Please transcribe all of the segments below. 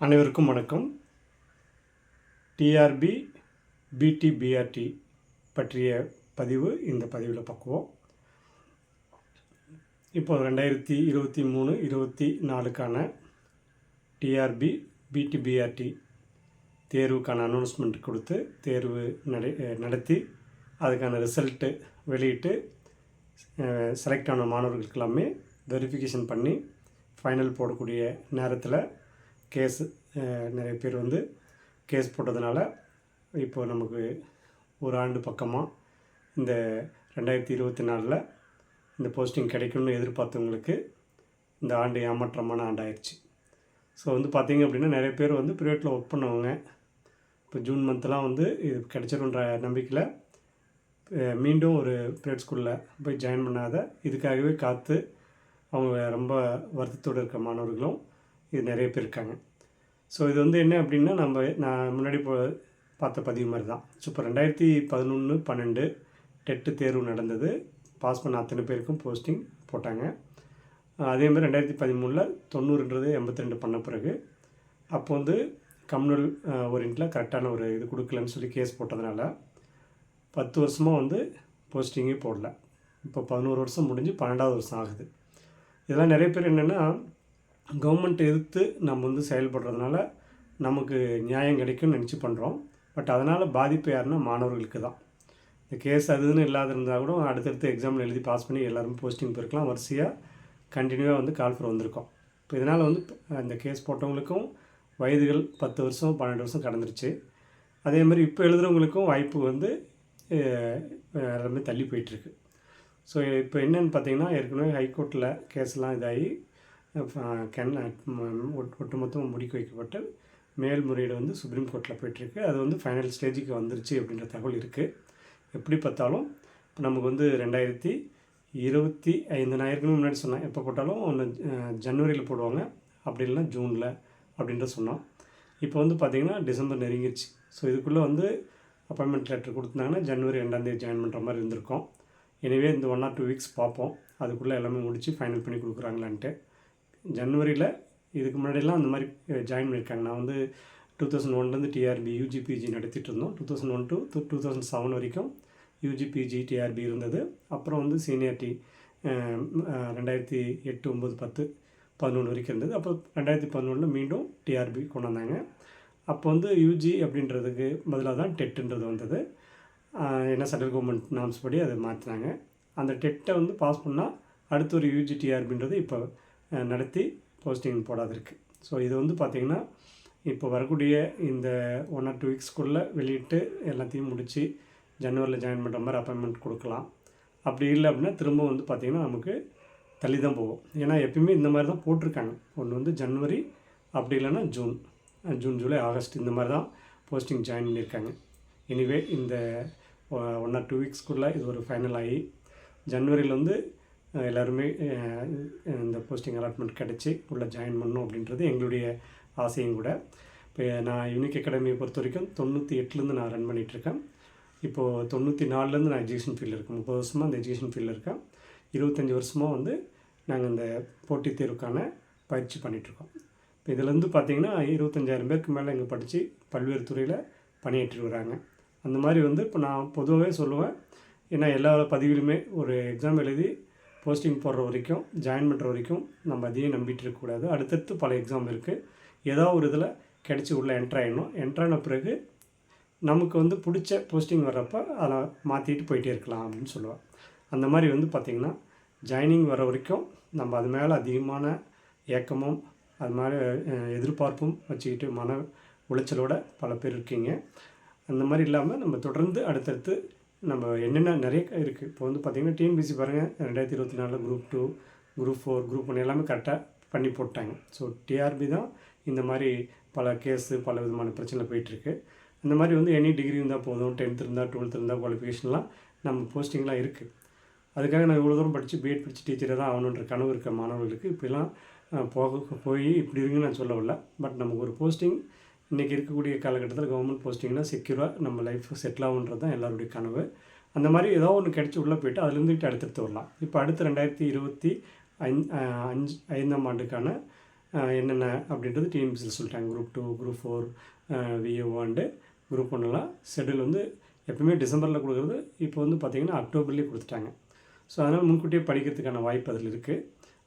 அனைவருக்கும் வணக்கம். டிஆர்பி பிடிபிஆர்டி பற்றிய பதிவு இந்த பதிவில் பக்குவோம் இப்போ ரெண்டாயிரத்தி இருபத்தி மூணு இருபத்தி நாலுக்கான டிஆர்பி பிடிபிஆர்டி தேர்வுக்கான அனௌன்ஸ்மெண்ட் கொடுத்து தேர்வு நடை நடத்தி அதுக்கான ரிசல்ட்டு வெளியிட்டு செலக்ட் ஆன மாணவர்களுக்கு எல்லாமே வெரிஃபிகேஷன் பண்ணி ஃபைனல் போடக்கூடிய நேரத்தில் கேஸ் நிறைய பேர் வந்து கேஸ் போட்டதுனால இப்போ நமக்கு ஒரு ஆண்டு பக்கமாக இந்த ரெண்டாயிரத்தி இருபத்தி நாலில் இந்த போஸ்டிங் கிடைக்கும்னு எதிர்பார்த்தவங்களுக்கு இந்த ஆண்டு ஏமாற்றமான ஆண்டாயிடுச்சு ஸோ வந்து பார்த்திங்க அப்படின்னா நிறைய பேர் வந்து ப்ரைவேட்டில் ஒர்க் பண்ணவங்க. இப்போ ஜூன் மந்த்லாம் வந்து இது கிடைச்சிருன்ற நம்பிக்கையில் மீண்டும் ஒரு ப்ரைவேட் ஸ்கூலில் போய் ஜாயின் பண்ணாத இதுக்காகவே காத்து அவங்க ரொம்ப வருத்தத்தோடு இருக்க மாணவர்களும் இது நிறைய பேர் இருக்காங்க. ஸோ இது வந்து என்ன அப்படின்னா நம்ம நான் முன்னாடி போ பார்த்த பதிவு மாதிரி தான். ஸோ இப்போ ரெண்டாயிரத்தி பதினொன்று பன்னெண்டு டெட்டு தேர்வு நடந்தது. பாஸ் பண்ண அத்தனை பேருக்கும் போஸ்டிங் போட்டாங்க. அதே மாதிரி ரெண்டாயிரத்தி பதிமூணில் தொண்ணூறுன்றது எண்பத்தி ரெண்டு பண்ண பிறகு அப்போ வந்து கம்யூனல் ஓரியன்ட்டில் கரெக்டான ஒரு இது கொடுக்கலன்னு சொல்லி கேஸ் போட்டதுனால பத்து வருஷமாக வந்து போஸ்டிங்கே போடல. இப்போ பதினோரு வருஷம் முடிஞ்சு பன்னெண்டாவது வருஷம் ஆகுது. இதெல்லாம் நிறைய பேர் என்னென்னா கவர்மெண்ட் எதிர்த்து நம்ம வந்து செயல்படுறதுனால நமக்கு நியாயம் கிடைக்கும்னு நினச்சி பண்ணுறோம் பட் அதனால் பாதிப்பு யாருன்னா மாணவர்களுக்கு தான். இந்த கேஸ் அதுன்னு இல்லாத இருந்தால் கூட அடுத்தடுத்து எக்ஸாமில் எழுதி பாஸ் பண்ணி எல்லோரும் போஸ்டிங் போயிருக்கலாம். வரிசையாக கண்டினியூவாக வந்து கால் கால்ஃபர் வந்திருக்கோம். இப்போ இதனால் வந்து இந்த கேஸ் போட்டவங்களுக்கும் வயதுகள் பத்து வருஷம் பன்னெண்டு வருஷம் கடந்துருச்சு. அதே மாதிரி இப்போ எழுதுகிறவங்களுக்கும் வாய்ப்பு வந்து எல்லாமே தள்ளி போயிட்டுருக்கு ஸோ இப்போ என்னென்னு பார்த்தீங்கன்னா ஏற்கனவே ஹைகோர்ட்டில் கேஸ்லாம் இதாகி கென் ஒட்டுமொத்தமாக முடிக்க வைக்கப்பட்டு மேல்முறையீடு வந்து சுப்ரீம் கோர்ட்டில் போயிட்டுருக்கு. அது வந்து ஃபைனல் ஸ்டேஜுக்கு வந்துருச்சு அப்படின்ற தகவல் இருக்குது எப்படி பார்த்தாலும் இப்போ நமக்கு வந்து ரெண்டாயிரத்தி இருபத்தி ஐந்து நான் ஏற்கனவே முன்னாடி சொன்னேன். எப்போ போட்டாலும் ஒன்று ஜனவரியில் போடுவாங்க. அப்படி இல்லைன்னா ஜூனில் அப்படின்ற சொன்னோம். இப்போ வந்து பார்த்திங்கன்னா டிசம்பர் நெருங்கிடுச்சு ஸோ இதுக்குள்ளே வந்து அப்பாயின்மெண்ட் லெட்டர் கொடுத்துருந்தாங்கன்னா ஜனவரி ரெண்டாந்தேதி ஜாயின் பண்ணுற மாதிரி இருந்திருக்கும். எனவே இந்த ஒன் ஆர் டூ வீக்ஸ் பார்ப்போம். அதுக்குள்ளே எல்லாமே முடித்து ஃபைனல் பண்ணி கொடுக்குறாங்களான்ட்டு. ஜனவரியில் இதுக்கு முன்னாடிலாம் அந்த மாதிரி ஜாயின் பண்ணியிருக்காங்க. நான் வந்து டூ தௌசண்ட் ஒன்லேருந்து டிஆர்பி யூஜிபிஜி நடத்திட்டு இருந்தோம் two thousand one to two two thousand seven வரைக்கும் யூஜிபிஜி டிஆர்பி இருந்தது. அப்புறம் வந்து சீனியாரிட்டி ரெண்டாயிரத்தி எட்டு ஒம்பது பத்து பதினொன்று வரைக்கும் இருந்தது. அப்போ ரெண்டாயிரத்தி பதினொன்றில் மீண்டும் டிஆர்பி கொண்டு வந்தாங்க அப்போ வந்து யூஜி அப்படின்றதுக்கு பதிலாக தான் டெட்டுன்றது வந்தது. என்ன சென்ட்ரல் கவர்மெண்ட் நாம்ஸ் படி அதை மாற்றினாங்க அந்த டெட்டை வந்து பாஸ் பண்ணால் அடுத்து ஒரு யூஜி டிஆர்பின்றது இப்போ நடத்தி போஸ்டிங் போடாதிருக்கு. ஸோ இது வந்து பார்த்திங்கன்னா இப்போ வரக்கூடிய இந்த ஒன் ஆர் டூ வீக்ஸ்க்குள்ளே வெளியிட்டு எல்லாத்தையும் முடித்து ஜனவரியில் ஜாயின் பண்ணுற மாதிரி அப்பாயின்மெண்ட் கொடுக்கலாம். அப்படி இல்லை அப்படின்னா திரும்ப வந்து பார்த்திங்கன்னா நமக்கு தள்ளி தான் போகும். ஏன்னா எப்பயுமே இந்த மாதிரி தான் போட்டிருக்காங்க. ஒன்று வந்து ஜனவரி அப்படி இல்லைன்னா ஜூன். ஜூன் ஜூலை ஆகஸ்ட் இந்த மாதிரி தான் போஸ்டிங் ஜாயின் பண்ணியிருக்காங்க. எனிவே இந்த ஒன் ஆர் டூ வீக்ஸ்க்குள்ளே இது ஒரு ஃபைனல் ஆகி ஜனவரியில் வந்து எல்லாருமே இந்த போஸ்டிங் அலாட்மெண்ட் கிடச்சி உள்ளே ஜாயின் பண்ணணும் அப்படின்றது எங்களுடைய ஆசையும் கூட. இப்போ நான் யூனிக் அகாடமியை பொறுத்த வரைக்கும் தொண்ணூற்றி எட்டுலேருந்து நான் ரன் பண்ணிகிட்ருக்கேன் இப்போது தொண்ணூற்றி நாலுலேருந்து நான் எஜுகேஷன் ஃபீல்டில் இருக்கேன். முப்பது வருஷமாக அந்த எஜுகேஷன் ஃபீல்டில் இருக்கேன். இருபத்தஞ்சி வருஷமாக வந்து நாங்கள் இந்த போட்டித் தேர்வுக்கான பயிற்சி பண்ணிகிட்ருக்கோம் இப்போ இதுலேருந்து பார்த்தீங்கன்னா இருபத்தஞ்சாயிரம் பேருக்கு மேலே இங்கே படித்து பல்வேறு துறையில் பணியாற்றி வராங்க அந்த மாதிரி வந்து இப்போ நான் பொதுவாகவே சொல்லுவேன். ஏன்னா எல்லா பதிவிலுமே ஒரு எக்ஸாம் எழுதி போஸ்டிங் போடுற வரைக்கும் ஜாயின் பண்ணுற வரைக்கும் நம்ம அதையே நம்பிட்டு இருக்கக்கூடாது அடுத்தடுத்து பல எக்ஸாம் இருக்குது ஏதோ ஒரு இதில் கிடச்சி உள்ளே என்ட்ரு ஆகிடணும் என்ட்ரான பிறகு நமக்கு வந்து பிடிச்ச போஸ்டிங் வர்றப்போ அதை மாற்றிட்டு போயிட்டே இருக்கலாம் அப்படின்னு சொல்லுவேன் அந்த மாதிரி வந்து பார்த்திங்கன்னா ஜாயினிங் வர வரைக்கும் நம்ம அது மேலே அதிகமான ஏக்கமும் அது மாதிரி எதிர்பார்ப்பும் வச்சுக்கிட்டு மன உளைச்சலோட பல பேர் இருக்கீங்க. அந்த மாதிரி இல்லாமல் நம்ம தொடர்ந்து அடுத்தடுத்து நம்ம என்னென்ன நிறைய இருக்குது இப்போ வந்து பார்த்திங்கன்னா டிஎன்பிசி பாருங்கள் ரெண்டாயிரத்தி இருபத்தி நாலில் group two group four group one எல்லாமே கரெக்டாக பண்ணி போட்டாங்க. ஸோ டிஆர்பி தான் இந்த மாதிரி பல கேஸு பல விதமான பிரச்சனை போயிட்டுருக்கு. அந்த மாதிரி வந்து எனி டிகிரி இருந்தால் போதும் டென்த் இருந்தால் டுவெல்த் இருந்தால் குவாலிஃபிகேஷன்லாம் நம்ம போஸ்டிங்லாம் இருக்குது அதுக்காக நான் இவ்வளோ தூரம் படித்து பிஎட் படித்து டீச்சராக தான் ஆகணுன்ற கனவு இருக்க மாணவர்களுக்கு இப்படிலாம் போக போய் இப்படி இருக்குன்னு நான் சொல்ல பட் நமக்கு ஒரு போஸ்டிங் இன்றைக்கி இருக்கக்கூடிய காலகட்டத்தில் கவர்மெண்ட் போஸ்டிங்னா செக்யூராக நம்ம லைஃப் செட்டில் ஆகுன்றது தான் எல்லாருடைய கனவு. அந்த மாதிரி ஏதோ ஒன்று கிடச்சி உள்ளே போயிட்டு அதுலேருந்துட்டு அடுத்தடுத்து வரலாம். இப்போ அடுத்து ரெண்டாயிரத்தி இருபத்தி ஐந் அஞ்சு ஐந்தாம் ஆண்டுக்கான என்னென்ன அப்படின்றது டிஎம்சியில் சொல்லிட்டாங்க. Group two group four VA one two group ஒன்றுலாம் schedule வந்து எப்பவுமே டிசம்பரில் கொடுக்குறது. இப்போ வந்து பார்த்திங்கன்னா அக்டோபர்லேயே கொடுத்துட்டாங்க. ஸோ அதனால் முன்கூட்டியே படிக்கிறதுக்கான வாய்ப்பு அதில் இருக்குது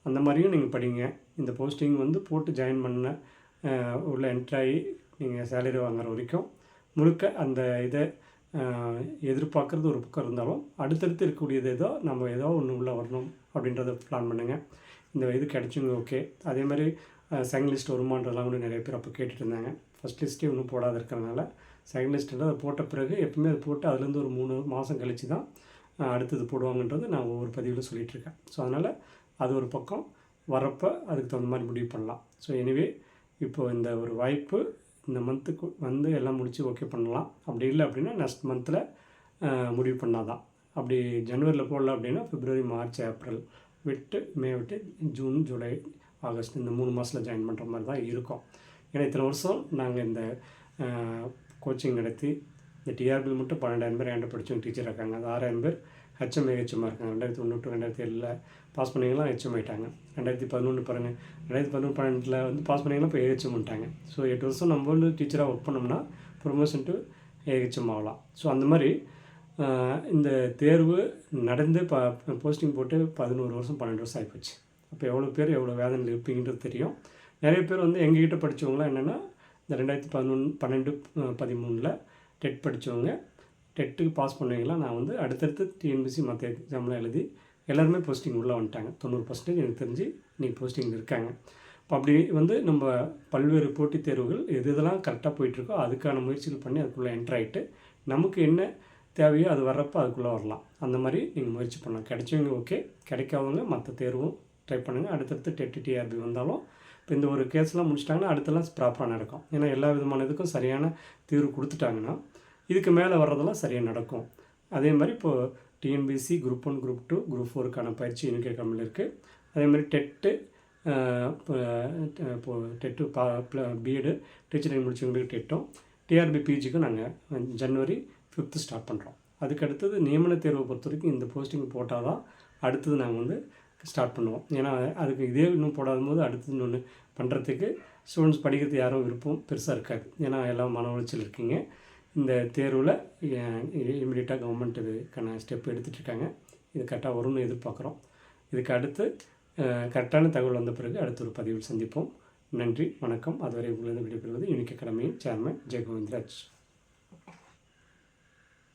அந்த மாதிரியும் நீங்கள் படிங்க. இந்த போஸ்டிங் வந்து போட்டு ஜாயின் பண்ண உள்ள என்ட்ராகி நீங்கள் சேலரி வாங்குற வரைக்கும் முழுக்க அந்த இதை எதிர்பார்க்குறது ஒரு பக்கம் இருந்தாலும் அடுத்தடுத்து இருக்கக்கூடியது ஏதோ நம்ம ஏதோ ஒன்று உள்ளே வரணும் அப்படின்றத பிளான் பண்ணுங்கள் இந்த இது கிடச்சிங்க ஓகே அதே மாதிரி செகண்ட் லிஸ்ட் வருமானதெல்லாம் கூட நிறைய பேர் அப்போ கேட்டுட்டு இருந்தாங்க. ஃபஸ்ட் லிஸ்ட்டே ஒன்றும் போடாத இருக்கிறதுனால செகண்ட் லிஸ்ட்டில் அதை போட்ட பிறகு எப்பவுமே அதை போட்டு அதுலேருந்து ஒரு மூணு மாதம் கழித்து தான் அடுத்தது போடுவாங்கன்றது நான் ஒவ்வொரு பதிவில் சொல்லிகிட்ருக்கேன் ஸோ அதனால் அது ஒரு பக்கம் வரப்போ அதுக்கு தகுந்த மாதிரி முடிவு பண்ணலாம். ஸோ எனிவே இப்போ இந்த ஒரு வாய்ப்பு இந்த மந்த்துக்கு வந்து எல்லாம் முடித்து ஓகே பண்ணலாம். அப்படி இல்லை அப்படின்னா நெக்ஸ்ட் மந்தில் முடிவு பண்ணாதான். அப்படி ஜனவரியில் போடல அப்படின்னா பிப்ரவரி மார்ச் ஏப்ரல் விட்டு மே விட்டு ஜூன் ஜூலை ஆகஸ்ட் இந்த மூணு மாதத்தில் ஜாயின் பண்ணுற மாதிரி தான் இருக்கும். ஏன்னா இத்தனை வருஷம் நாங்கள் இந்த கோச்சிங் நடத்தி இந்த டிஆர்பியில் மட்டும் பன்னெண்டாயிரம் பேர் என்கிட்ட படித்தவங்க டீச்சர் இருக்காங்க. அது ஆறாயிரம் பேர் ஹெச்எம்ஐ ஹெச்எம்மாக இருக்காங்க ரெண்டாயிரத்தி ஒன்று டு ரெண்டாயிரத்தி ஏழில் பாஸ் பண்ணவங்களாம் ஹெச்எம் ஆயிட்டாங்க. ரெண்டாயிரத்தி பதினொன்று பாருங்கள் ரெண்டாயிரத்தி பதினொன்று பன்னெண்டில் வந்து பாஸ் பண்ணிங்கன்னா இப்போ ஏஹெச்எம் பண்ணிட்டாங்க ஸோ எட்டு வருஷம் நம்ம வந்து டீச்சராக ஒர்க் பண்ணோம்னா ப்ரொமோஷன் டு ஏஹெச்எம் ஆகலாம். ஸோ அந்த மாதிரி இந்த தேர்வு நடந்து ப போஸ்டிங் போட்டு பதினோரு வருஷம் பன்னெண்டு வருஷம் ஆகிப்போச்சு அப்போ எவ்வளோ பேர் எவ்வளோ வேதனையில் இருப்பீங்கன்றது தெரியும். நிறைய பேர் வந்து எங்ககிட்ட படித்தவங்களாம் என்னென்னா இந்த ரெண்டாயிரத்தி பதினொன்று பன்னெண்டு பதிமூணில் டெட் படித்தவங்க டெட்டுக்கு பாஸ் பண்ணுவீங்களா நான் வந்து அடுத்தடுத்து டிஎன்பிசி மற்ற எக்ஸாம்லாம் எழுதி எல்லாருமே போஸ்டிங் உள்ளே வந்துட்டாங்க. தொண்ணூறு பர்சன்டேஜ் எனக்கு தெரிஞ்சு இன்றைக்கி போஸ்டிங் இருக்காங்க. இப்போ அப்படி வந்து நம்ம பல்வேறு போட்டித் தேர்வுகள் எது இதெல்லாம் கரெக்டாக போயிட்டுருக்கோ அதுக்கான முயற்சிகள் பண்ணி அதுக்குள்ளே என்ட்ரு ஆகிட்டு நமக்கு என்ன தேவையோ அது வர்றப்போ அதுக்குள்ளே வரலாம். அந்த மாதிரி நீங்கள் முயற்சி பண்ணலாம். கிடைச்சவங்க ஓகே கிடைக்காதவங்க மற்ற தேர்வும் ட்ரை பண்ணுங்கள் அடுத்தடுத்து டெட்டு டிஆர்பி வந்தாலும் இப்போ இந்த ஒரு கேஸ்லாம் முடிச்சிட்டாங்கன்னா அடுத்தெல்லாம் ப்ராப்பராக நடக்கும். ஏன்னா எல்லா விதமான இதுக்கும் சரியான தீர்வு கொடுத்துட்டாங்கன்னா இதுக்கு மேலே வர்றதெல்லாம் சரியாக நடக்கும். அதே மாதிரி இப்போது TNPSC group one group two group ஃபோருக்கான பயிற்சி இன்னும் கம்மில் இருக்குது அதே மாதிரி டெட்டு இப்போ டெட்டு பா பிஎடு டீச்சரிங் முடிச்சவங்களுக்கு டெட்டும் டிஆர்பி பிஜிக்கும் நாங்கள் ஜனவரி ஃபிஃப்த்து ஸ்டார்ட் பண்ணுறோம் அதுக்கு அடுத்தது நியமன தேர்வை பொறுத்த வரைக்கும் இந்த போஸ்டிங் போட்டால் தான் அடுத்தது நாங்கள் வந்து ஸ்டார்ட் பண்ணுவோம். ஏன்னா அதுக்கு இதே இன்னும் போடாத போது அடுத்தது இன்னொன்று பண்ணுறதுக்கு ஸ்டூடெண்ட்ஸ் படிக்கிறது யாரும் விருப்பம் பெருசாக இருக்காது. ஏன்னா எல்லாம் மன உளைச்சல் இருக்கீங்க. இந்த தேர்வில் இமீடியட்டாக கவர்மெண்ட் இதுக்கான ஸ்டெப் எடுத்துகிட்டு இருக்காங்க இது கரெக்டாக வரும்னு எதிர்பார்க்குறோம். இதுக்கு அடுத்து கரெக்டான தகவல் வந்த பிறகு அடுத்த ஒரு பதிவில் சந்திப்போம். நன்றி வணக்கம். அதுவரை உங்களிடம் விடைபெறுவது யூனிக் அகாடமியின் சேர்மன் ஜெயகோவிந்தராஜ்